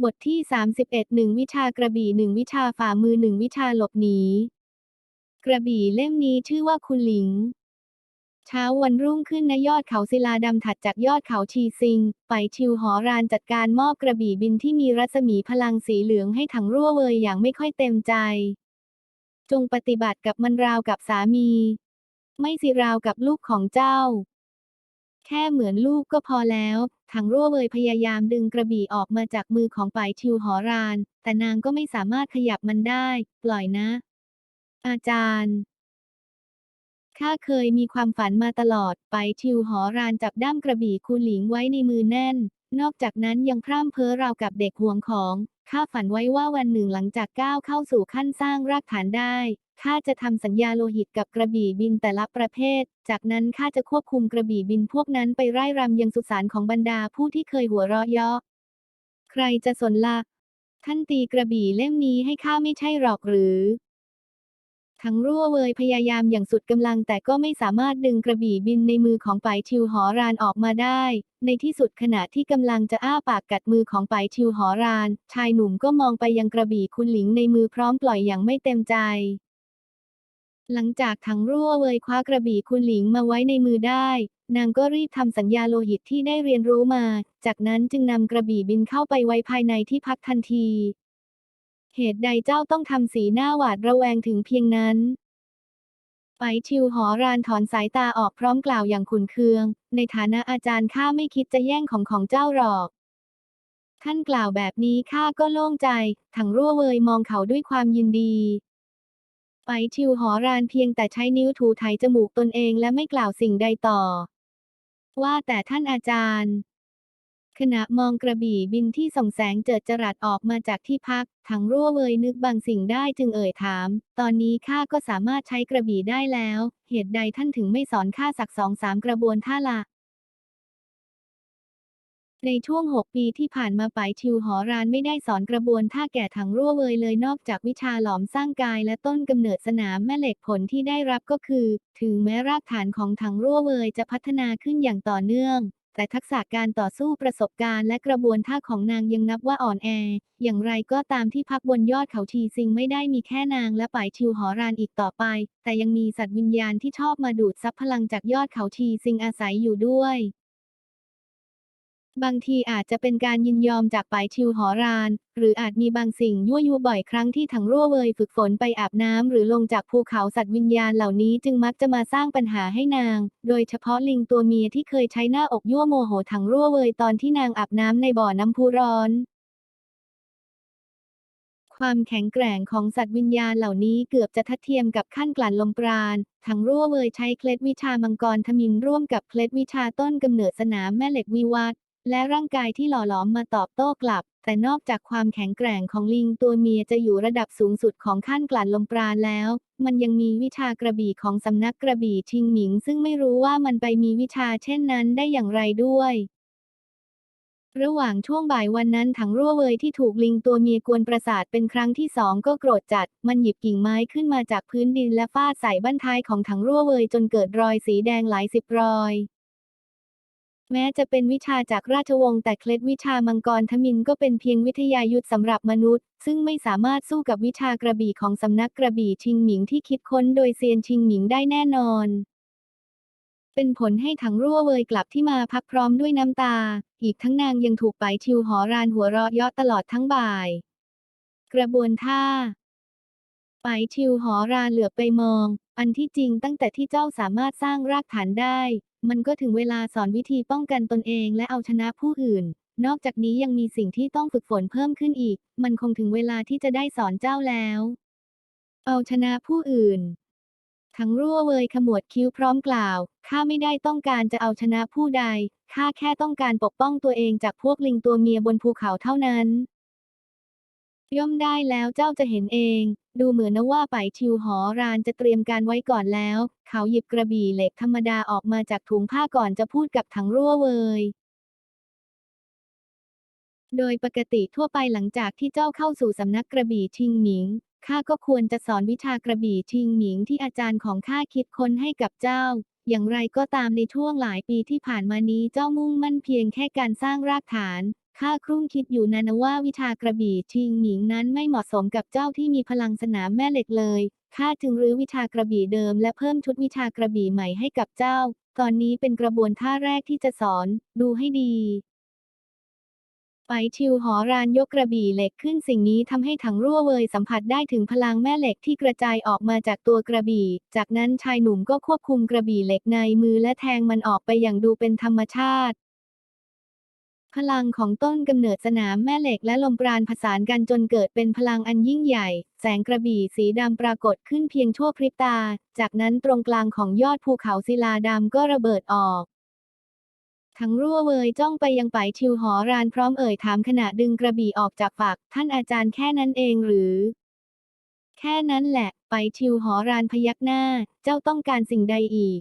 บทที่ 31 1 วิชากระบี่ 1 วิชาฝ่ามือ 1 วิชาหลบหนี กระบี่เล่มนี้ชื่อว่าคุณหลิง เช้าวันรุ่งขึ้นณยอดเขาศิลาดำถัดจากยอดเขาชีซิง ไปชิวหอรานจัดการมอบกระบี่บินที่มีรัศมีพลังสีเหลืองให้ถังรั่วเวยอย่างไม่ค่อยเต็มใจ จงปฏิบัติกับมันราวกับสามี ไม่สิราวกับลูกของเจ้า ค่เหมือนลูกก็พอแล้ว ถังรั่วเวยพยายามดึงกระบี่ออกมาจากมือของป่ายชิวหอราน แต่นางก็ไม่สามารถขยับมันได้ ปล่อยนะ อาจารย์ข้าเคยมีความฝันมาตลอด ไปชิวหอรานจับด้ามกระบี่คูหลิงไว้ในมือแน่น นอกจากนั้นยังพร่ำเพ้อราวกับเด็กห่วงของ ข้าฝันไว้ว่าวันหนึ่งหลังจากก้าวเข้าสู่ขั้นสร้างรากฐานได้ข้าจะทำสัญญาโลหิตกับกระบี่บินแต่ละประเภท จากนั้นข้าจะควบคุมกระบี่บินพวกนั้นไปไร่รำยังสุสานของบรรดาผู้ที่เคยหัวเราะเยาะใครจะสนละ่ะท่านตีกระบี่เล่มนี้ให้ข้าไม่ใช่หรอกหรือ ทั้งรั่วเวยพยายามอย่างสุดกำลังแต่ก็ไม่สามารถดึงกระบี่บินในมือของไปชิวหอรานออกมาได้ ในที่สุดขณะที่กำลังจะอ้าปากกัดมือของไปชิวหอราน ชายหนุ่มก็มองไปยังกระบี่คุณหลิงในมือพร้อมปล่อยอย่างไม่เต็มใจ หลังจากถังรั่วเวยคว้ากระบี่คุณหลิงมาไว้ในมือได้ นางก็รีบทำสัญญาโลหิตที่ได้เรียนรู้มา จากนั้นจึงนำกระบี่บินเข้าไปไว้ภายในที่พักทันที เหตุใดเจ้าต้องทำสีหน้าหวาดระแวงถึงเพียงนั้นไปชิวหอรานถอนสายตาออกพร้อมกล่าวอย่างขุนเคือง ในฐานะอาจารย์ข้าไม่คิดจะแย่งของของเจ้าหรอก ท่านกล่าวแบบนี้ข้าก็โล่งใจ ถังรั่วเวยมองเขาด้วยความยินดีไปชิวหอรานเพียงแต่ใช้นิ้วถูไถจมูกตนเองและไม่กล่าวสิ่งใดต่อ ว่าแต่ท่านอาจารย์ ขณะมองกระบี่บินที่ส่องแสงเจิดจรัสออกมาจากที่พักถังรั่วเวยนึกบางสิ่งได้จึงเอ่ยถาม ตอนนี้ข้าก็สามารถใช้กระบี่ได้แล้ว เหตุใดท่านถึงไม่สอนข้าสักสองสามกระบวนท่าละในช่วง 6 ปีที่ผ่านมาไปชิวหอรานไม่ได้สอนกระบวนท่าแก่ถังรั่วเวยเลยนอกจากวิชาหลอมสร้างกายและต้นกำเนิดสนามแม่เหล็กผลที่ได้รับก็คือ ถึงแม้รากฐานของถังรั่วเวยจะพัฒนาขึ้นอย่างต่อเนื่อง แต่ทักษะการต่อสู้ประสบการณ์และกระบวนท่าของนางยังนับว่าอ่อนแอ อย่างไรก็ตามที่พักบนยอดเขาทีซิงไม่ได้มีแค่นางและป่ายชิวหอรานอีกต่อไป แต่ยังมีสัตว์วิญญาณที่ชอบมาดูดซับพลังจากยอดเขาทีซิงอาศัยอยู่ด้วย บางทีอาจจะเป็นการยินยอมจากป่ายชิวหอราน หรืออาจมีบางสิ่งยั่วยุบ่อยครั้งที่ถังรั่วเวยฝึกฝนไปอาบน้ำหรือลงจากภูเขาสัตว์วิญญาณเหล่านี้จึงมักจะมาสร้างปัญหาให้นาง โดยเฉพาะลิงตัวเมียที่เคยใช้หน้าอกยั่วโมโหถังรั่วเวยตอนที่นางอาบน้ำในบ่อน้ำพุร้อนความแข็งแกร่งของสัตว์วิญญาณเหล่านี้เกือบจะทัดเทียมกับขั้นกลั่นลมปราณ ทั้งรั่วเวยใช้เคล็ดวิชามังกรทมินร่วมกับเคล็ดวิชาต้นกำเนิดสนามแม่เหล็กวิวัฒ และร่างกายที่หล่อหลอมมาตอบโต้กลับ แต่นอกจากความแข็งแกร่งของลิงตัวเมียจะอยู่ระดับสูงสุดของขั้นกลั่นลมปราณแล้ว มันยังมีวิชากระบี่ของสำนักกระบี่ชิงหมิง ซึ่งไม่รู้ว่ามันไปมีวิชาเช่นนั้นได้อย่างไรด้วยระหว่างช่วงบ่ายวันนั้นถังรั่วเวยที่ถูกลิงตัวเมียกวนประสาทเป็นครั้งที่สองก็โกรธจัด มันหยิบกิ่งไม้ขึ้นมาจากพื้นดินและฟาดใส่บั้นท้ายของถังรั่วเวยจนเกิดรอยสีแดงหลายสิบรอย แม้จะเป็นวิชาจากราชวงศ์แต่เคล็ดวิชามังกรทมินก็เป็นเพียงวิทยายุทธสำหรับมนุษย์ ซึ่งไม่สามารถสู้กับวิชากระบี่ของสำนักกระบี่ชิงหมิงที่คิดค้นโดยเซียนชิงหมิงได้แน่นอน เป็นผลให้ถังรั่วเวยกลับที่มาพักพร้อมด้วยน้ำตา อีกทั้งนางยังถูกไปชิวหอรานหัวเราะเยาะตลอดทั้งบ่าย กระบวนท่าไปชิวหอราเหลือไปมอง อันที่จริงตั้งแต่ที่เจ้าสามารถสร้างรากฐานได้ มันก็ถึงเวลาสอนวิธีป้องกันตนเองและเอาชนะผู้อื่น นอกจากนี้ยังมีสิ่งที่ต้องฝึกฝนเพิ่มขึ้นอีก มันคงถึงเวลาที่จะได้สอนเจ้าแล้ว เอาชนะผู้อื่น ทั้งรั่วเวยขมวดคิ้วพร้อมกล่าว ข้าไม่ได้ต้องการจะเอาชนะผู้ใด ข้าแค่ต้องการปกป้องตัวเองจากพวกลิงตัวเมียบนภูเขาเท่านั้น ย่อมได้แล้วเจ้าจะเห็นเอง ดูเหมือนนะว่าไปชิวหอรานจะเตรียมการไว้ก่อนแล้ว เขาหยิบกระบี่เหล็กธรรมดาออกมาจากถุงผ้าก่อนจะพูดกับถังรั่วเวยโดยปกติทั่วไปหลังจากที่เจ้าเข้าสู่สำนักกระบี่ชิงหมิง ข้าก็ควรจะสอนวิชากระบี่ชิงหมิงที่อาจารย์ของข้าคิดค้นให้กับเจ้า อย่างไรก็ตามในช่วงหลายปีที่ผ่านมานี้เจ้ามุ่งมั่นเพียงแค่การสร้างรากฐาน ข้าครุ่งคิดอยู่นานว่าวิชากระบี่ชิงหมิงนั้นไม่เหมาะสมกับเจ้าที่มีพลังสนามแม่เหล็กเลย ข้าจึงรื้อวิชากระบี่เดิมและเพิ่มชุดวิชากระบี่ใหม่ให้กับเจ้า ตอนนี้เป็นกระบวนท่าแรกที่จะสอน ดูให้ดีไปชิวหอรานยกกระบี่เหล็กขึ้นสิ่งนี้ทำให้ถังรั่วเวยสัมผัสได้ถึงพลังแม่เหล็กที่กระจายออกมาจากตัวกระบี่ จากนั้นชายหนุ่มก็ควบคุมกระบี่เหล็กในมือและแทงมันออกไปอย่างดูเป็นธรรมชาติ พลังของต้นกำเนิดสนามแม่เหล็กและลมปราณผสานกันจนเกิดเป็นพลังอันยิ่งใหญ่ แสงกระบี่สีดำปรากฏขึ้นเพียงชั่วพริบตา จากนั้นตรงกลางของยอดภูเขาศิลาดำก็ระเบิดออก ทั้งรั่วเวยจ้องไปยังไปชิวหอรานพร้อมเอ่ยถามขณะดึงกระบี่ออกจากฝัก ท่านอาจารย์แค่นั้นเองหรือ แค่นั้นแหละ ไปชิวหอรานพยักหน้า เจ้าต้องการสิ่งใดอีก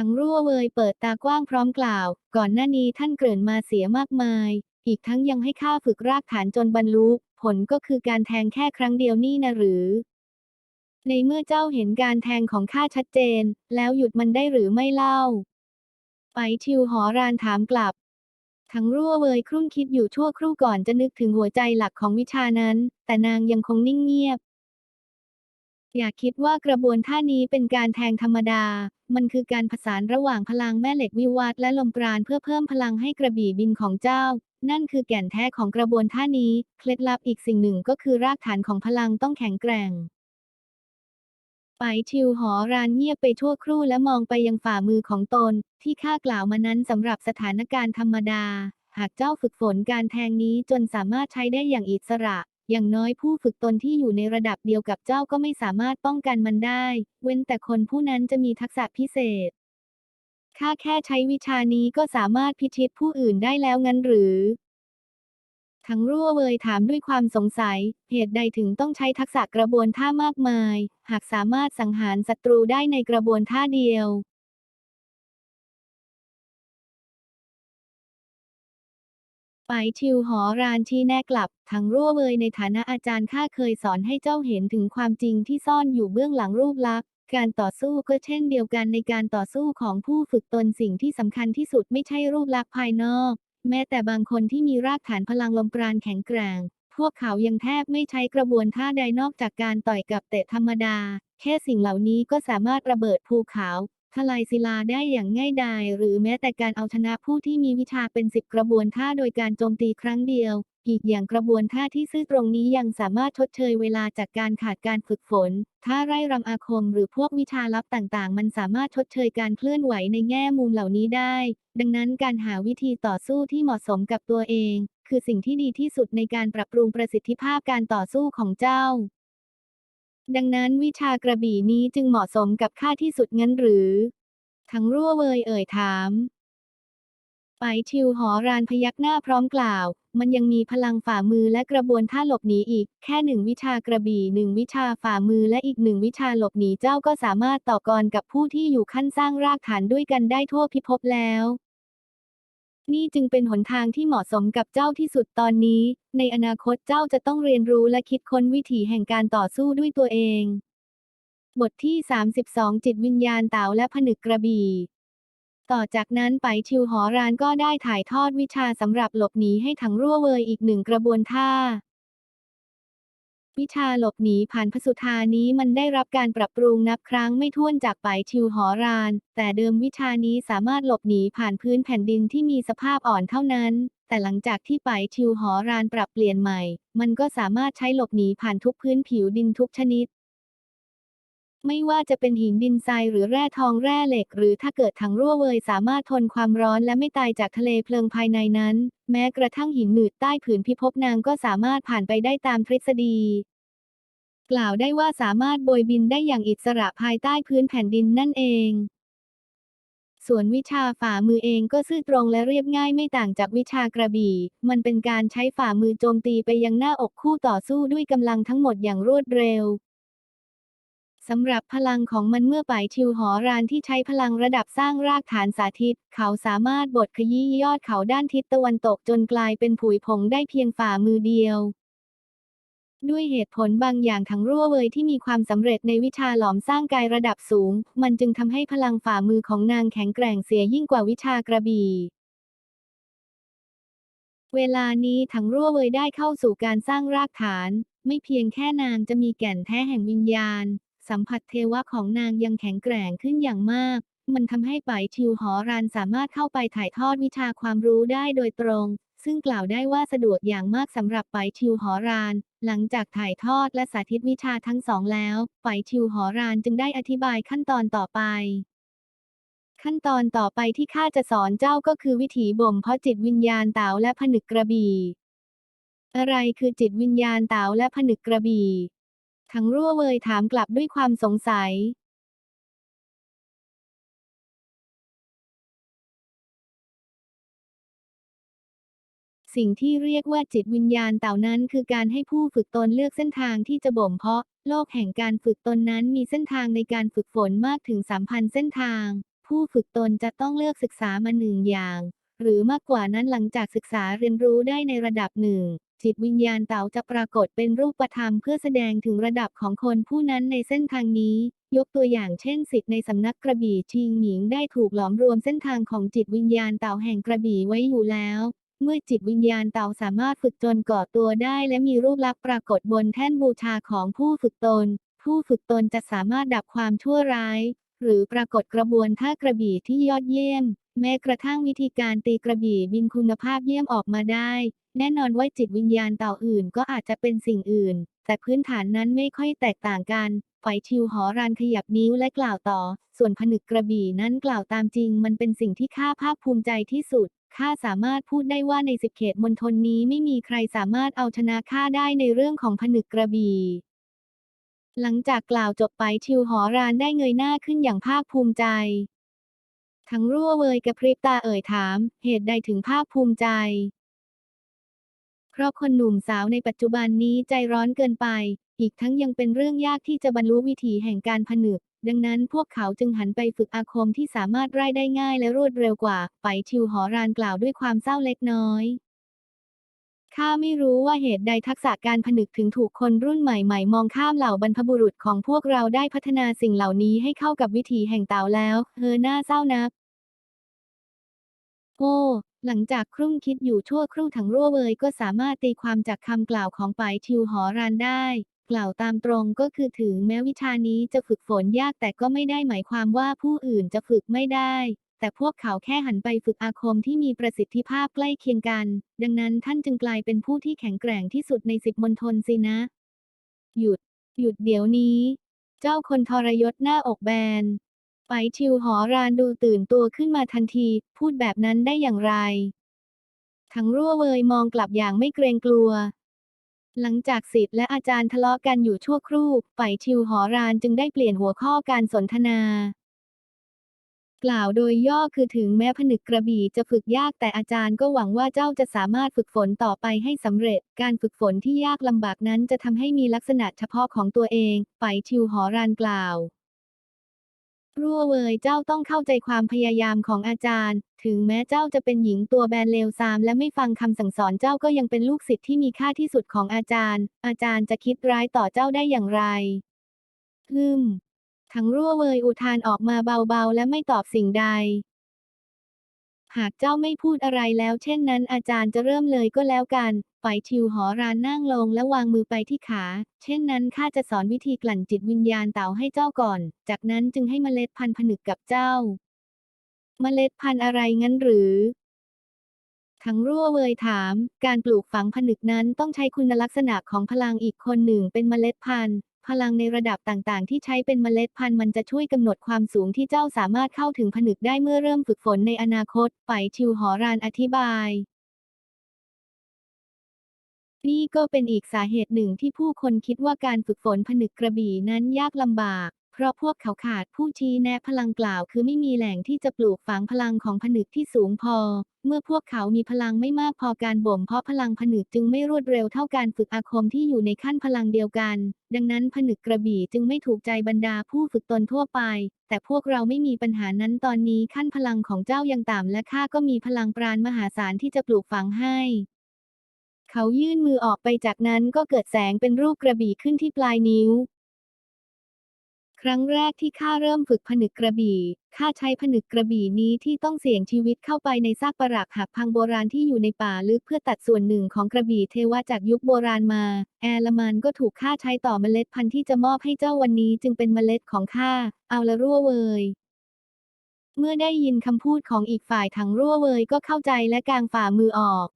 ทั้งรั่วเวยเปิดตากว้างพร้อมกล่าว ก่อนหน้านี้ท่านเกริ่นมาเสียมากมาย อีกทั้งยังให้ข้าฝึกรากฐานจนบรรลุ ผลก็คือการแทงแค่ครั้งเดียวนี่นะหรือ ในเมื่อเจ้าเห็นการแทงของข้าชัดเจน แล้วหยุดมันได้หรือไม่เล่า ไปชิวหอรานถามกลับ ทั้งรั่วเวยครุ่นคิดอยู่ชั่วครู่ก่อนจะนึกถึงหัวใจหลักของวิชานั้น แต่นางยังคงนิ่งเงียบ อย่าคิดว่ากระบวนท่านี้เป็นการแทงธรรมดา มันคือการผสานระหว่างพลังแม่เหล็กวิวัฒน์และลมปราณเพื่อเพิ่มพลังให้กระบี่บินของเจ้า นั่นคือแก่นแท้ของกระบวนท่านี้ เคล็ดลับอีกสิ่งหนึ่งก็คือรากฐานของพลังต้องแข็งแกร่ง ไปชิวหอรานเงียบไปชั่วครู่และมองไปยังฝ่ามือของตน ที่ข้ากล่าวมานั้นสำหรับสถานการณ์ธรรมดา หากเจ้าฝึกฝนการแทงนี้จนสามารถใช้ได้อย่างอิสระ อย่างน้อยผู้ฝึกตนที่อยู่ในระดับเดียวกับเจ้าก็ไม่สามารถป้องกันมันได้ เว้นแต่คนผู้นั้นจะมีทักษะพิเศษ ข้าแค่ใช้วิชานี้ก็สามารถพิชิตผู้อื่นได้แล้วงั้นหรือ ทั้งรั่วเวยถามด้วยความสงสัย เหตุใดถึงต้องใช้ทักษะกระบวนท่ามากมาย หากสามารถสังหารศัตรูได้ในกระบวนท่าเดียว ไปชิวหอรานชี้แนะกลับ ทั้งรั่วเวยในฐานะอาจารย์ข้าเคยสอนให้เจ้าเห็นถึงความจริงที่ซ่อนอยู่เบื้องหลังรูปลักษณ์การต่อสู้ก็เช่นเดียวกันในการต่อสู้ของผู้ฝึกตนสิ่งที่สำคัญที่สุดไม่ใช่รูปลักษณ์ภายนอก แม้แต่บางคนที่มีรากฐานพลังลมปราณแข็งแกร่งพวกเขายังแทบไม่ใช้กระบวนท่าใดนอกจากการต่อยกับเตะธรรมดา แค่สิ่งเหล่านี้ก็สามารถระเบิดภูเขา ทลายศิลาได้อย่างง่ายดาย หรือแม้แต่การเอาชนะผู้ที่มีวิชาเป็นสิบกระบวนท่าโดยการโจมตีครั้งเดียว อีกอย่างกระบวนท่าที่ซื่อตรงนี้ยังสามารถชดเชยเวลาจากการขาดการฝึกฝนท่าไร่รำอาคมหรือพวกวิชาลับต่างๆ มันสามารถชดเชยการเคลื่อนไหวในแง่มุมเหล่านี้ได้ ดังนั้นการหาวิธีต่อสู้ที่เหมาะสมกับตัวเอง คือสิ่งที่ดีที่สุดในการปรับปรุงประสิทธิภาพการต่อสู้ของเจ้า ดังนั้นวิชากระบี่นี้จึงเหมาะสมกับข้าที่สุดงั้นหรือ ทั้งรั่วเวยเอ่ยถามไปชิวหอรานพยักหน้าพร้อมกล่าว มันยังมีพลังฝ่ามือและกระบวนท่าหลบหนีอีก แค่หนึ่งวิชากระบี่หนึ่งวิชาฝ่ามือและอีกหนึ่งวิชาหลบหนีเจ้าก็สามารถต่อกรกับผู้ที่อยู่ขั้นสร้างรากฐานด้วยกันได้ทั่วพิภพแล้ว นี่จึงเป็นหนทางที่เหมาะสมกับเจ้าที่สุดตอนนี้ ในอนาคตเจ้าจะต้องเรียนรู้และคิดค้นวิถีแห่งการต่อสู้ด้วยตัวเอง บทที่ 32 จิตวิญญาณเต่าและผนึกกระบี่ ต่อจากนั้นไปชิวหอรานก็ได้ถ่ายทอดวิชาสำหรับหลบหนีให้ถังรั่วเวยอีกหนึ่งกระบวนท่า วิชาหลบหนีผ่านพสุธานี้มันได้รับการปรับปรุงนับครั้งไม่ถ้วนจากไปชิวหอราน แต่เดิมวิชานี้สามารถหลบหนีผ่านพื้นแผ่นดินที่มีสภาพอ่อนเท่านั้น แต่หลังจากที่ไปชิวหอรานปรับเปลี่ยนใหม่ มันก็สามารถใช้หลบหนีผ่านทุกพื้นผิวดินทุกชนิด ไม่ว่าจะเป็นหินดินทรายหรือแร่ทองแร่เหล็ก หรือถ้าเกิดถังรั่วเวยสามารถทนความร้อนและไม่ตายจากทะเลเพลิงภายในนั้น แม้กระทั่งหินหนืดใต้ผืนพิภพนางก็สามารถผ่านไปได้ตามทฤษฎี กล่าวได้ว่าสามารถโบยบินได้อย่างอิสระภายใต้พื้นแผ่นดินนั่นเอง ส่วนวิชาฝ่ามือเองก็ซื่อตรงและเรียบง่ายไม่ต่างจากวิชากระบี่ มันเป็นการใช้ฝ่ามือโจมตีไปยังหน้าอกคู่ต่อสู้ด้วยกำลังทั้งหมดอย่างรวดเร็ว สำหรับพลังของมันเมื่อป่ายชิวหอรานที่ใช้พลังระดับสร้างรากฐานสาธิต เขาสามารถบดขยี้ยอดเขาด้านทิศตะวันตกจนกลายเป็นผุยผงได้เพียงฝ่ามือเดียว ด้วยเหตุผลบางอย่างทั้งรั่วเวยที่มีความสำเร็จในวิชาหลอมสร้างกายระดับสูง มันจึงทำให้พลังฝ่ามือของนางแข็งแกร่งเสียยิ่งกว่าวิชากระบี่เวลานี้ถังรั่วเวยได้เข้าสู่การสร้างรากฐาน ไม่เพียงแค่นางจะมีแก่นแท้แห่งวิญญาณ สัมผัสเทวะของนางยังแข็งแกร่งขึ้นอย่างมาก มันทำให้ไปชิวหอรานสามารถเข้าไปถ่ายทอดวิชาความรู้ได้โดยตรง ซึ่งกล่าวได้ว่าสะดวกอย่างมากสำหรับไปชิวหอราน หลังจากถ่ายทอดและสาธิตวิชาทั้งสองแล้ว ไปชิวหอรานจึงได้อธิบายขั้นตอนต่อไปขั้นตอนต่อไปที่ข้าจะสอนเจ้าก็คือวิถีบ่มเพาะจิตวิญญาณเต๋าและผนึกกระบี่ อะไรคือจิตวิญญาณเต๋าและผนึกกระบี่ ทั้งรั่วเวยถามกลับด้วยความสงสัยสิ่งที่เรียกว่าจิตวิญญาณเต่านั้นคือการให้ผู้ฝึกตนเลือกเส้นทางที่จะบ่มเพาะ โลกแห่งการฝึกตนนั้นมีเส้นทางในการฝึกฝนมากถึง 3,000 เส้นทาง ผู้ฝึกตนจะต้องเลือกศึกษามาหนึ่งอย่าง หรือมากกว่านั้นหลังจากศึกษาเรียนรู้ได้ในระดับหนึ่ง จิตวิญญาณเต่าจะปรากฏเป็นรูปธรรมเพื่อแสดงถึงระดับของคนผู้นั้นในเส้นทางนี้ ยกตัวอย่างเช่นสิทธิ์ในสำนักกระบี่ชิงหมิงได้ถูกหลอมรวมเส้นทางของจิตวิญญาณเต่าแห่งกระบี่ไว้อยู่แล้ว เมื่อจิตวิญญาณเต่าสามารถฝึกจนก่อตัวได้ และมีรูปลักษณ์ปรากฏบนแท่นบูชาของผู้ฝึกตน ผู้ฝึกตนจะสามารถดับความชั่วร้าย หรือปรากฏกระบวนท่ากระบี่ที่ยอดเยี่ยม แม้กระทั่งวิธีการตีกระบี่บินคุณภาพเยี่ยมออกมาได้ แน่นอนว่าจิตวิญญาณเต่าอื่นก็อาจจะเป็นสิ่งอื่น แต่พื้นฐานนั้นไม่ค่อยแตกต่างกันไฟชิวหอรานขยับนิ้วและกล่าวต่อ ส่วนผนึกกระบี่นั้นกล่าวตามจริง มันเป็นสิ่งที่ข้าภาคภูมิใจที่สุดข้าสามารถพูดได้ว่าในสิบเขตมณฑลนี้ไม่มีใครสามารถเอาชนะข้าได้ในเรื่องของผนึกกระบี่หลังจากกล่าวจบไปชิวหอรานได้เงยหน้าขึ้นอย่างภาคภูมิใจ ทั้งรั่วเวยกระพริบตาเอ่ยถาม เหตุใดถึงภาคภูมิใจ เพราะคนหนุ่มสาวในปัจจุบันนี้ใจร้อนเกินไป อีกทั้งยังเป็นเรื่องยากที่จะบรรลุวิถีแห่งการผนึก ดังนั้นพวกเขาจึงหันไปฝึกอาคมที่สามารถไร้ได้ง่ายและรวดเร็วกว่า ไปชิวหอรานกล่าวด้วยความเศร้าเล็กน้อยข้าไม่รู้ว่าเหตุใดทักษะการผนึกถึงถูกคนรุ่นใหม่ๆ มองข้ามเหล่าบรรพบุรุษของพวกเราได้พัฒนาสิ่งเหล่านี้ให้เข้ากับวิถีแห่งเต่าแล้ว เฮอหน้าเศร้านัก โอ้ หลังจากครุ่งคิดอยู่ชั่วครู่ถังรั่วเวยก็สามารถตีความจากคำกล่าวของปายชิวหอรานได้ กล่าวตามตรงก็คือถึงแม้วิชานี้จะฝึกฝนยากแต่ก็ไม่ได้หมายความว่าผู้อื่นจะฝึกไม่ได้ แต่พวกเขาแค่หันไปฝึกอาคมที่มีประสิทธิภาพใกล้เคียงกัน ดังนั้นท่านจึงกลายเป็นผู้ที่แข็งแกร่งที่สุดในสิบมณฑลสินะ หยุด หยุดเดี๋ยวนี้ เจ้าคนทรยศหน้าอกแบน ไปชิวหอรานดูตื่นตัวขึ้นมาทันที พูดแบบนั้นได้อย่างไร ทั้งรั่วเวยมองกลับอย่างไม่เกรงกลัว หลังจากสิทธิ์และอาจารย์ทะเลาะกันอยู่ชั่วครู่ไปชิวหอรานจึงได้เปลี่ยนหัวข้อการสนทนา กล่าวโดยย่อคือถึงแม้ผนึกกระบี่จะฝึกยากแต่อาจารย์ก็หวังว่าเจ้าจะสามารถฝึกฝนต่อไปให้สำเร็จ การฝึกฝนที่ยากลำบากนั้นจะทำให้มีลักษณะเฉพาะของตัวเอง ไปชิวหอรานกล่าว รั่วเวยเจ้าต้องเข้าใจความพยายามของอาจารย์ ถึงแม้เจ้าจะเป็นหญิงตัวแบนเลวซามและไม่ฟังคำสั่งสอนเจ้าก็ยังเป็นลูกศิษย์ที่มีค่าที่สุดของอาจารย์ อาจารย์จะคิดร้ายต่อเจ้าได้อย่างไรฮึมทั้งรั่วเวยอุทานออกมาเบาๆ และไม่ตอบสิ่งใด หากเจ้าไม่พูดอะไรแล้ว เช่นนั้นอาจารย์จะเริ่มเลยก็แล้วกัน ไปชิวหอรานนั่งลงและวางมือไปที่ขา เช่นนั้นข้าจะสอนวิธีกลั่นจิตวิญญาณเต่าให้เจ้าก่อน จากนั้นจึงให้เมล็ดพันธุ์ผนึกกับเจ้า เมล็ดพันธุ์อะไรงั้นหรือทั้งรั่วเวยถาม การปลูกฝังผนึกนั้นต้องใช้คุณลักษณะของพลังอีกคนหนึ่งเป็นเมล็ดพันธุ์ พลังในระดับต่างๆ ที่ใช้เป็นเมล็ดพันธุ์มันจะช่วยกำหนดความสูงที่เจ้าสามารถเข้าถึงผนึกได้เมื่อเริ่มฝึกฝนในอนาคต ไปชิวหอรานอธิบาย นี่ก็เป็นอีกสาเหตุหนึ่งที่ผู้คนคิดว่าการฝึกฝนผนึกกระบี่นั้นยากลำบาก เพราะพวกเขาขาดผู้ชี้แนะพลังกล่าว คือไม่มีแหล่งที่จะปลูกฝังพลังของผนึกที่สูงพอ เมื่อพวกเขามีพลังไม่มากพอการบ่มเพาะพลังผนึกจึงไม่รวดเร็วเท่าการฝึกอาคมที่อยู่ในขั้นพลังเดียวกัน ดังนั้นผนึกกระบี่จึงไม่ถูกใจบรรดาผู้ฝึกตนทั่วไป แต่พวกเราไม่มีปัญหานั้นตอนนี้ขั้นพลังของเจ้ายังต่ำและข้าก็มีพลังปราณมหาศาลที่จะปลูกฝังให้เขายื่นมือออกไปจากนั้นก็เกิดแสงเป็นรูปกระบี่ขึ้นที่ปลายนิ้ว ครั้งแรกที่ข้าเริ่มฝึกผนึกกระบี่ ข้าใช้ผนึกกระบี่นี้ที่ต้องเสี่ยงชีวิตเข้าไปในซากปรักหักพังโบราณที่อยู่ในป่าลึกเพื่อตัดส่วนหนึ่งของกระบี่เทวะจากยุคโบราณมา แอลมันก็ถูกข้าใช้ต่อเมล็ดพันธุ์ที่จะมอบให้เจ้าวันนี้จึงเป็นเมล็ดของข้า เอาละรั่วเวยเมื่อได้ยินคำพูดของอีกฝ่ายถังรั่วเวยก็เข้าใจและกางฝ่ามือออก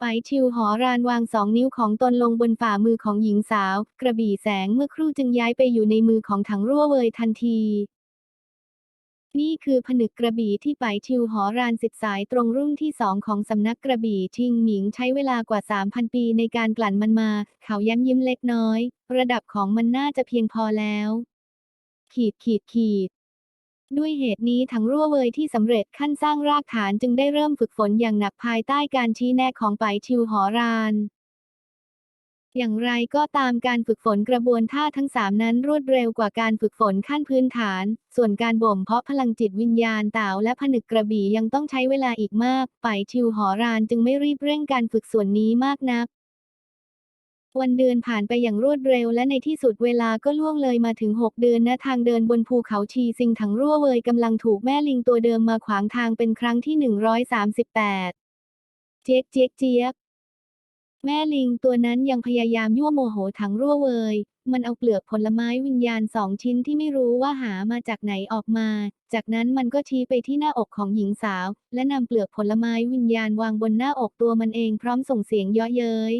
ไปชิวหอรานวางสองนิ้วของตนลงบนฝ่ามือของหญิงสาว กระบี่แสงเมื่อครู่จึงย้ายไปอยู่ในมือของถังรั่วเวยทันที นี่คือผนึกกระบี่ที่ไปชิวหอรานสิบสายตรงรุ่นที่สองของสำนักกระบี่ชิงหมิงใช้เวลากว่า 3,000 ปีในการกลั่นมันมา เขาย้ำยิ้มเล็กน้อย ระดับของมันน่าจะเพียงพอแล้ว ขีดขีดขีด ด้วยเหตุนี้ทั้งรั่วเวยที่สำเร็จขั้นสร้างรากฐานจึงได้เริ่มฝึกฝนอย่างหนักภายใต้การชี้แนะของไปชิวหอรานอย่างไรก็ตามการฝึกฝนกระบวนท่าทั้งสามนั้นรวดเร็วกว่าการฝึกฝนขั้นพื้นฐาน ส่วนการบ่มเพาะพลังจิตวิญญาณเต่าและผนึกกระบี่ยังต้องใช้เวลาอีกมาก ไปชิวหอรานจึงไม่รีบเร่งการฝึกส่วนนี้มากนัก วันเดือนผ่านไปอย่างรวดเร็วและในที่สุดเวลาก็ล่วงเลยมาถึง 6 เดือนณทางเดินบนภูเขาชีซิงถังรั่วเวยกำลังถูกแม่ลิงตัวเดิมมาขวางทางเป็นครั้งที่ 138 เจี๊ยกเจ๊กเจี๊ยกแม่ลิงตัวนั้นยังพยายามยั่วโมโหถังรั่วเวย มันเอาเปลือกผลไม้วิญญาณสองชิ้นที่ไม่รู้ว่าหามาจากไหนออกมา จากนั้นมันก็ชี้ไปที่หน้าอกของหญิงสาว และนำเปลือกผลไม้วิญญาณวางบนหน้าอกตัวมันเองพร้อมส่งเสียงเยาะเย้ย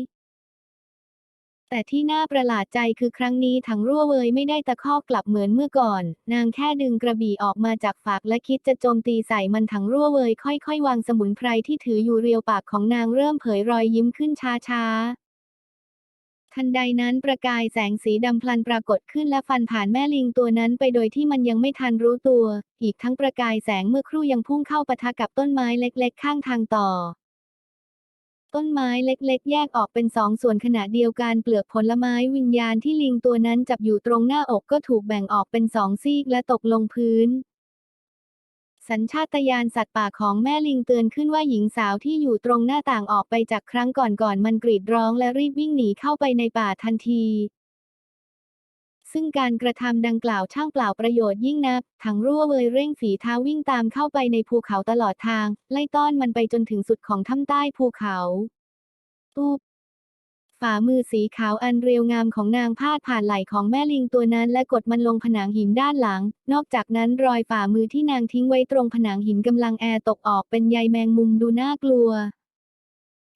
แต่ที่น่าประหลาดใจคือครั้งนี้ถังรั่วเวยไม่ได้ตะคอกกลับเหมือนเมื่อก่อน นางแค่ดึงกระบี่ออกมาจากฝากและคิดจะโจมตีใส่มันถังรั่วเวยค่อยๆ วางสมุนไพรที่ถืออยู่เรียวปากของนางเริ่มเผยรอยยิ้มขึ้นช้าๆทันใดนั้นประกายแสงสีดำพลันปรากฏขึ้นและฟันผ่านแม่ลิงตัวนั้นไปโดยที่มันยังไม่ทันรู้ตัว อีกทั้งประกายแสงเมื่อครู่ยังพุ่งเข้าปะทะกับต้นไม้เล็กๆ ข้างทางต่อ ต้นไม้เล็กๆ แยกออกเป็นสองส่วนขณะเดียวกันเปลือกผลไม้วิญญาณที่ลิงตัวนั้นจับอยู่ตรงหน้าอกก็ถูกแบ่งออกเป็นสองซีกและตกลงพื้น สัญชาตญาณสัตว์ป่าของแม่ลิงเตือนขึ้นว่าหญิงสาวที่อยู่ตรงหน้าต่างออกไปจากครั้งก่อนๆมันกรีดร้องและรีบวิ่งหนีเข้าไปในป่าทันที ซึ่งการกระทำดังกล่าวช่างเปล่าประโยชน์ยิ่งนักถังรั่วเวยเร่งฝีเท้าวิ่งตามเข้าไปในภูเขาตลอดทาง ไล่ต้อนมันไปจนถึงสุดของถ้ำใต้ภูเขาตูบฝ่ามือสีขาวอันเรียวงามของนางพาดผ่านไหล่ของแม่ลิงตัวนั้นและกดมันลงผนังหินด้านหลัง นอกจากนั้นรอยฝ่ามือที่นางทิ้งไว้ตรงผนังหินกำลังแอร์ตกออกเป็นใยแมงมุมดูน่ากลัว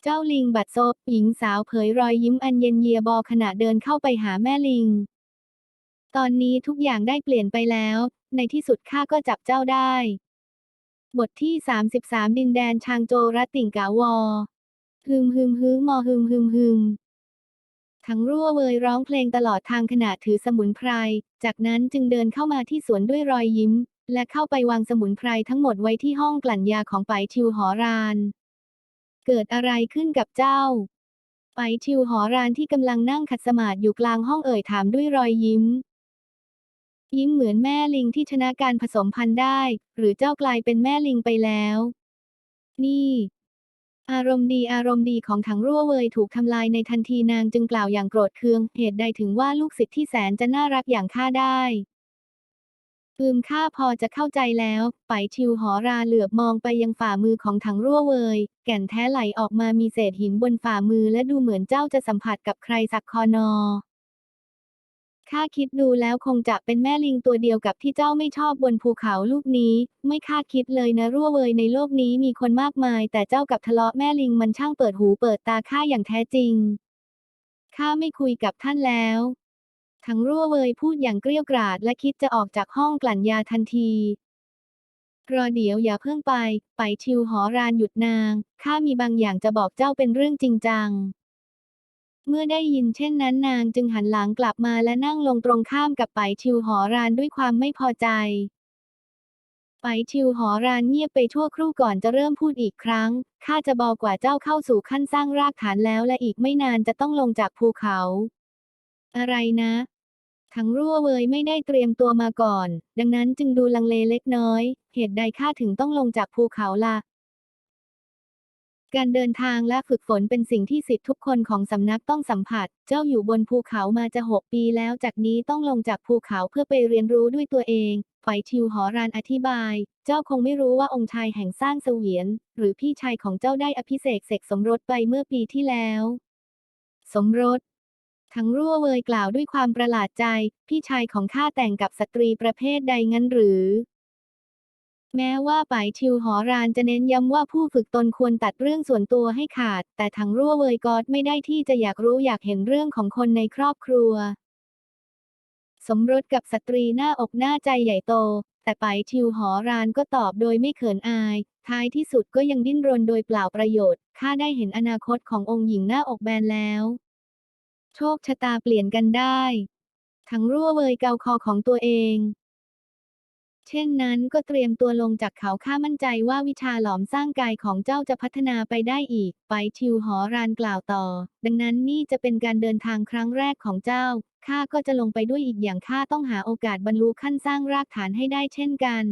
เจ้าลิงบัดซบหญิงสาวเผยรอยยิ้มอันเย็นเยียบอขณะเดินเข้าไปหาแม่ลิง ตอนนี้ทุกอย่างได้เปลี่ยนไปแล้ว ในที่สุดข้าก็จับเจ้าได้ บทที่ 33 ดินแดนชางโจรัตติ่งกาวอ ฮึมฮึมฮึมมอฮึมฮึมฮึมทั้งรั่วเวยร้องเพลงตลอดทางขณะถือสมุนไพร จากนั้นจึงเดินเข้ามาที่สวนด้วยรอยยิ้ม และเข้าไปวางสมุนไพรทั้งหมดไว้ที่ห้องกลั่นยาของไปชิวหอราน เกิดอะไรขึ้นกับเจ้า ไปชิวหอรานที่กำลังนั่งขัดสมาธิอยู่กลางห้องเอ่ยถามด้วยรอยยิ้ม ยิ้มเหมือนแม่ลิงที่ชนะการผสมพันธุ์ได้ หรือเจ้ากลายเป็นแม่ลิงไปแล้ว นี่ อารมณ์ดีอารมณ์ดีของถังรั่วเวยถูกทำลายในทันทีนางจึงกล่าวอย่างโกรธเคือง เหตุใดถึงว่าลูกศิษย์ที่แสนจะน่ารักอย่างข้าได้อืมข้าพอจะเข้าใจแล้ว ไปชิวหอราเหลือบมองไปยังฝ่ามือของถังรั่วเวย แก่นแท้ไหลออกมามีเศษหินบนฝ่ามือและดูเหมือนเจ้าจะสัมผัสกับใครสักคอนอ ข้าคิดดูแล้วคงจะเป็นแม่ลิงตัวเดียวกับที่เจ้าไม่ชอบบนภูเขาลูกนี้ ไม่คาดคิดเลยนะรั่วเวยในโลกนี้มีคนมากมาย แต่เจ้ากับทะเลาะแม่ลิงมันช่างเปิดหูเปิดตาข้าอย่างแท้จริง ข้าไม่คุยกับท่านแล้ว ทั้งรั่วเวยพูดอย่างเกรี้ยวกราดและคิดจะออกจากห้องกลั่นยาทันทีรอเดี๋ยวอย่าเพิ่งไป ไปชิวหอรานหยุดนาง ข้ามีบางอย่างจะบอกเจ้าเป็นเรื่องจริงจัง เมื่อได้ยินเช่นนั้นนางจึงหันหลังกลับมาและนั่งลงตรงข้ามกับไปชิวหอรานด้วยความไม่พอใจ ไปชิวหอรานเงียบไปชั่วครู่ก่อนจะเริ่มพูดอีกครั้ง ข้าจะบอกกว่าเจ้าเข้าสู่ขั้นสร้างรากฐานแล้วและอีกไม่นานจะต้องลงจากภูเขา อะไรนะ ทั้งรั่วเวยไม่ได้เตรียมตัวมาก่อน ดังนั้นจึงดูลังเลเล็กน้อย เหตุใดข้าถึงต้องลงจากภูเขาล่ะ การเดินทางและฝึกฝนเป็นสิ่งที่สิทธิ์ทุกคนของสำนักต้องสัมผัส เจ้าอยู่บนภูเขามาจะหกปีแล้วจากนี้ต้องลงจากภูเขาเพื่อไปเรียนรู้ด้วยตัวเองไฝชิวหอรานอธิบาย เจ้าคงไม่รู้ว่าองค์ชายแห่งสร้างเสวียน หรือพี่ชายของเจ้าได้อภิเษกเสกสมรสไปเมื่อปีที่แล้ว สมรส ทั้งรั่วเวยกล่าวด้วยความประหลาดใจ พี่ชายของข้าแต่งกับสตรีประเภทใดงั้นหรือ แม้ว่าป่ายชิวหอรานจะเน้นย้ำว่าผู้ฝึกตนควรตัดเรื่องส่วนตัวให้ขาด แต่ทั้งรั่วเวยกอดไม่ได้ที่จะอยากรู้อยากเห็นเรื่องของคนในครอบครัว สมรสกับสตรีหน้าอกหน้าใจใหญ่โต แต่ป่ายชิวหอรานก็ตอบโดยไม่เขินอาย ท้ายที่สุดก็ยังดิ้นรนโดยเปล่าประโยชน์ข้าได้เห็นอนาคตขององค์หญิงหน้าอกแบนแล้ว โชคชะตาเปลี่ยนกันได้ทั้งรั่วเวยเกาคอของตัวเอง เช่นนั้นก็เตรียมตัวลงจากเขาข้ามั่นใจว่าวิชาหลอมสร้างกายของเจ้าจะพัฒนาไปได้อีก ไปชิวหอรานกล่าวต่อ ดังนั้นนี่จะเป็นการเดินทางครั้งแรกของเจ้า ข้าก็จะลงไปด้วยอีกอย่างข้าต้องหาโอกาสบรรลุขั้นสร้างรากฐานให้ได้เช่นกัน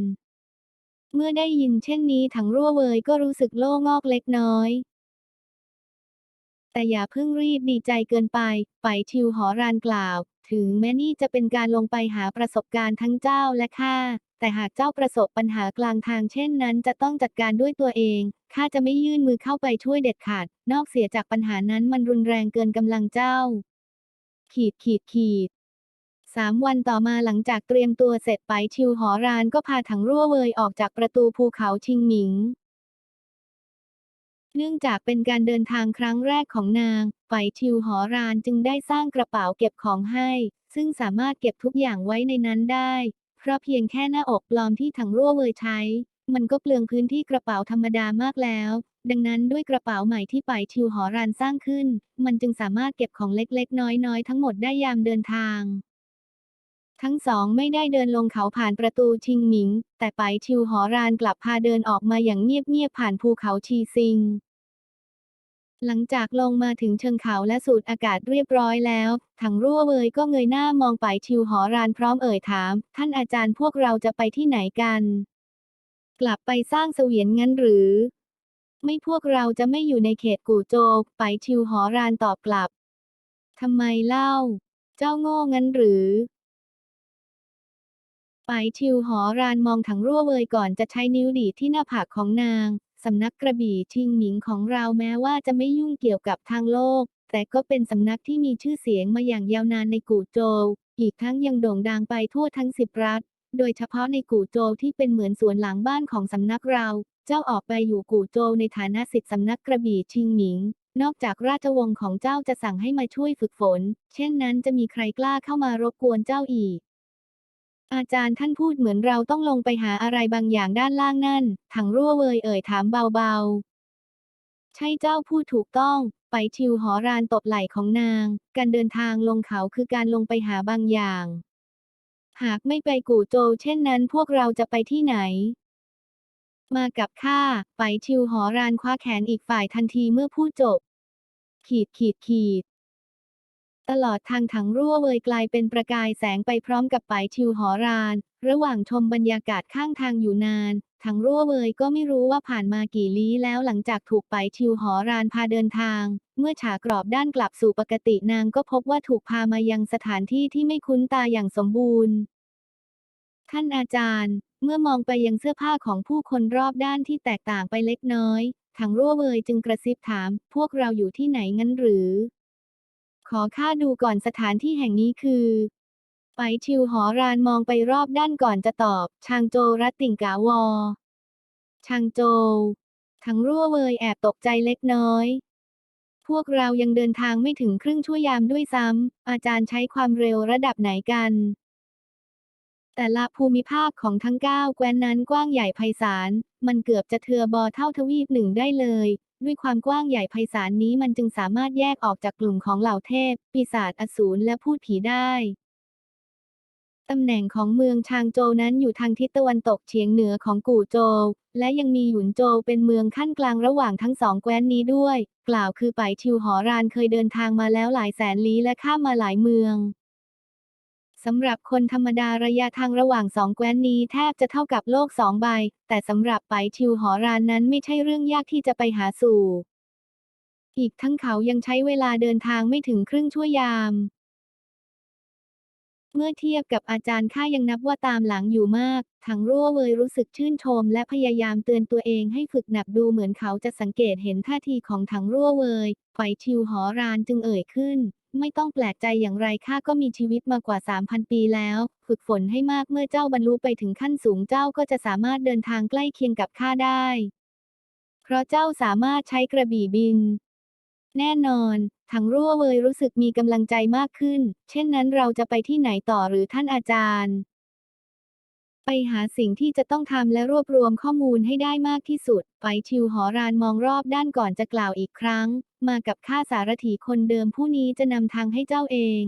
เมื่อได้ยินเช่นนี้ทั้งรั่วเวยก็รู้สึกโล่งอกเล็กน้อยแต่อย่าเพิ่งรีบดีใจเกินไป ไปชิวหอรานกล่าว ถึงแม้นี่จะเป็นการลงไปหาประสบการณ์ทั้งเจ้าและข้า แต่หากเจ้าประสบปัญหากลางทางเช่นนั้น จะต้องจัดการด้วยตัวเอง ข้าจะไม่ยื่นมือเข้าไปช่วยเด็ดขาด นอกเสียจากปัญหานั้นมันรุนแรงเกินกำลังเจ้า ขีดขีดขีดสามวันต่อมาหลังจากเตรียมตัวเสร็จไปชิวหอรานก็พาถังรั่วเวยออกจากประตูภูเขาชิงหมิง เนื่องจากเป็นการเดินทางครั้งแรกของนางไฝชิวหอรานจึงได้สร้างกระเป๋าเก็บของให้ ซึ่งสามารถเก็บทุกอย่างไว้ในนั้นได้ เพราะเพียงแค่หน้าอกปลอมที่ถังรั่วเวยใช้ มันก็เปลืองพื้นที่กระเป๋าธรรมดามากแล้ว ดังนั้นด้วยกระเป๋าใหม่ที่ไปชิวหอรานสร้างขึ้น มันจึงสามารถเก็บของเล็กๆ น้อยๆ ทั้งหมดได้ยามเดินทาง ทั้งสองไม่ได้เดินลงเขาผ่านประตูชิงหมิง แต่ไปชิวหอรานกลับพาเดินออกมาอย่างเงียบๆผ่านภูเขาชีซิง หลังจากลงมาถึงเชิงเขาและสูดอากาศเรียบร้อยแล้ว ถังรั่วเวยก็เงยหน้ามองไปชิวหอรานพร้อมเอ่ยถาม ท่านอาจารย์พวกเราจะไปที่ไหนกัน กลับไปสร้างเสวียนงั้นหรือ ไม่พวกเราจะไม่อยู่ในเขตกู่โจวไปชิวหอรานตอบกลับทำไมเล่า เจ้าโง่งั้นหรือ ไปชิวหอรานมองถังรั่วเวยก่อนจะใช้นิ้วดีที่หน้าผากของนาง สำนักกระบี่ชิงหมิงของเราแม้ว่าจะไม่ยุ่งเกี่ยวกับทางโลก แต่ก็เป็นสำนักที่มีชื่อเสียงมาอย่างยาวนานในกู่โจว อีกทั้งยังโด่งดังไปทั่วทั้งสิบรัฐ โดยเฉพาะในกู่โจวที่เป็นเหมือนสวนหลังบ้านของสำนักเรา เจ้าออกไปอยู่กู่โจวในฐานะสิทธิสำนักกระบี่ชิงหมิง นอกจากราชวงศ์ของเจ้าจะสั่งให้มาช่วยฝึกฝน เช่นนั้นจะมีใครกล้าเข้ามารบกวนเจ้าอีก อาจารย์ท่านพูดเหมือนเราต้องลงไปหาอะไรบางอย่างด้านล่างนั่น ถังรั่วเวยเอ่ยถามเบาๆ ใช่เจ้าพูดถูกต้อง ไปชิวหอรานตบไหล่ของนาง การเดินทางลงเขาคือการลงไปหาบางอย่าง หากไม่ไปกู่โจวเช่นนั้นพวกเราจะไปที่ไหน มากับข้า ไปชิวหอรานคว้าแขนอีกฝ่ายทันทีเมื่อพูดจบ ขีดขีดขีด ตลอดทางถังรั่วเวยกลายเป็นประกายแสงไปพร้อมกับไปชิวหอราน ระหว่างชมบรรยากาศข้างทางอยู่นาน ถังรั่วเวยก็ไม่รู้ว่าผ่านมากี่ลี้แล้วหลังจากถูกไปชิวหอรานพาเดินทาง เมื่อฉากรอบด้านกลับสู่ปกตินางก็พบว่าถูกพามายังสถานที่ที่ไม่คุ้นตาอย่างสมบูรณ์ ท่านอาจารย์ เมื่อมองไปยังเสื้อผ้าของผู้คนรอบด้านที่แตกต่างไปเล็กน้อยถังรั่วเวยจึงกระซิบถาม พวกเราอยู่ที่ไหนงั้นหรือ ขอข้าดูก่อนสถานที่แห่งนี้คือไปชิวหอรานมองไปรอบด้านก่อนจะตอบ ชางโจรัตติ่งกาวอ ชางโจ ทั้งรั่วเวยแอบตกใจเล็กน้อย พวกเรายังเดินทางไม่ถึงครึ่งชั่วยามด้วยซ้ำ อาจารย์ใช้ความเร็วระดับไหนกัน แต่ละภูมิภาคของทั้งเก้าแคว้นนั้นกว้างใหญ่ไพศาล มันเกือบจะเทือบอเท่าทวีปหนึ่งได้เลย ด้วยความกว้างใหญ่ไพศาลนี้มันจึงสามารถแยกออกจากกลุ่มของเหล่าเทพ ปีศาจอสูรและพูดผีได้ตำแหน่งของเมืองชางโจวนั้นอยู่ทางทิศตะวันตกเฉียงเหนือของกู่โจว และยังมีหยุนโจวเป็นเมืองขั้นกลางระหว่างทั้งสองแคว้นนี้ด้วย กล่าวคือไปชิวหอรานเคยเดินทางมาแล้วหลายแสนลี้และข้ามมาหลายเมือง สำหรับคนธรรมดาระยะทางระหว่างสองแคว้นนี้แทบจะเท่ากับโลกสองใบ แต่สำหรับไปชิวหอรานนั้นไม่ใช่เรื่องยากที่จะไปหาสู่ อีกทั้งเขายังใช้เวลาเดินทางไม่ถึงครึ่งชั่วยาม เมื่อเทียบกับอาจารย์ข้ายังนับว่าตามหลังอยู่มากถังรั่วเวยรู้สึกชื่นชม และพยายามเตือนตัวเองให้ฝึกหนักดูเหมือนเขาจะสังเกตเห็นท่าทีของถังรั่วเวยไฝชิวหอรานจึงเอ่ยขึ้น ไม่ต้องแปลกใจอย่างไรข้าก็มีชีวิตมากว่า 3,000 ปีแล้ว ฝึกฝนให้มากเมื่อเจ้าบรรลุไปถึงขั้นสูงเจ้าก็จะสามารถเดินทางใกล้เคียงกับข้าได้ เพราะเจ้าสามารถใช้กระบี่บิน แน่นอนถังรั่วเวยรู้สึกมีกำลังใจมากขึ้น เช่นนั้นเราจะไปที่ไหนต่อหรือท่านอาจารย์ ไปหาสิ่งที่จะต้องทำและรวบรวมข้อมูลให้ได้มากที่สุด ไปชิวหอรานมองรอบด้านก่อนจะกล่าวอีกครั้ง มากับข้าสารถีคนเดิมผู้นี้จะนำทางให้เจ้าเอง